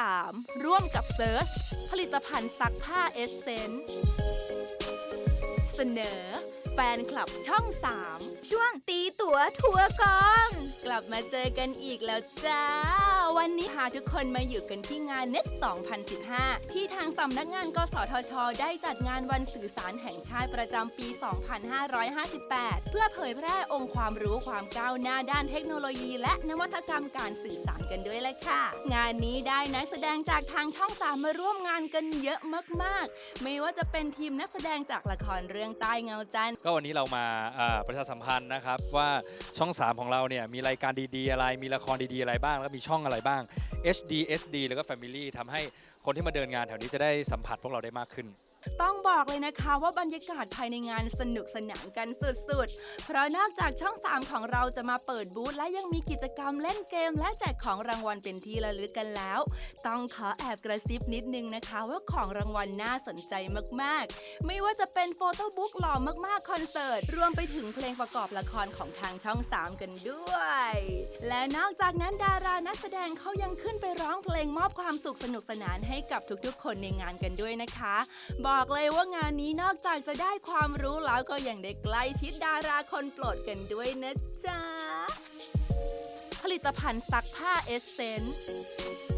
3 ร่วมกับเซิร์ชผลิตภัณฑ์ซักผ้าเอสเซนเสนอ แฟนคลับช่อง 3 ช่วงตีตั๋วทัวร์กอง กลับมาเจอกันอีกแล้วจ้า วันนี้พาทุกคนมาอยู่กันที่งานเน็ต2015 ที่ทางสำนักงานกสทช ได้จัดงานวันสื่อสารแห่งชาติประจำปี 2558 เพื่อเผยแพร่องค์ความรู้ความก้าวหน้าด้านเทคโนโลยี และนวัตกรรมการสื่อสารกันด้วยแหละค่ะ งานนี้ได้นักแสดงจากทางช่องสามมาร่วมงานกันเยอะมากๆ ไม่ว่าจะเป็นทีมนักแสดงจากละครเรื่องใต้เงาจันทร์ก็วันนี้เรามาประชาสัมพันธ์นะครับว่าช่อง 3 ของเราเนี่ยมีรายการดีๆ อะไร มีละครดีๆ อะไรบ้าง แล้วก็มีช่องอะไรบ้าง HD SD แล้วก็ Family ทำให้คนที่มาเดินงานแถวนี้จะได้สัมผัสพวกเราได้มากขึ้น ต้องบอกเลยนะคะว่าบรรยากาศภายในงานสนุกสนานกันสุดๆ เพราะนอกจากช่อง 3 ของเราจะมาเปิดบูธและยังมีกิจกรรมเล่นเกม และแจกของรางวัลเป็นที่ระลึกกันแล้ว ต้องขอแอบกระซิบนิดนึงนะคะ ว่าของรางวัลน่าสนใจมากๆ ไม่ว่าจะเป็นโฟโต้บุ๊กหล่อมากๆคอนเสิร์ตรวมไปถึงเพลงประกอบละครของทางช่อง 3 กันด้วย และนอกจากนั้นดารานักแสดงเขายังขึ้นไปร้องเพลงมอบความสุขสนุกสนานให้ให้กับทุกๆ คนในงานกันด้วยนะคะ บอกเลยว่างานนี้นอกจากจะได้ความรู้แล้วก็ยังได้ใกล้ชิดดาราคนโปรดกันด้วยนะจ๊ะ ผลิตภัณฑ์ซักผ้าเอสเซนส์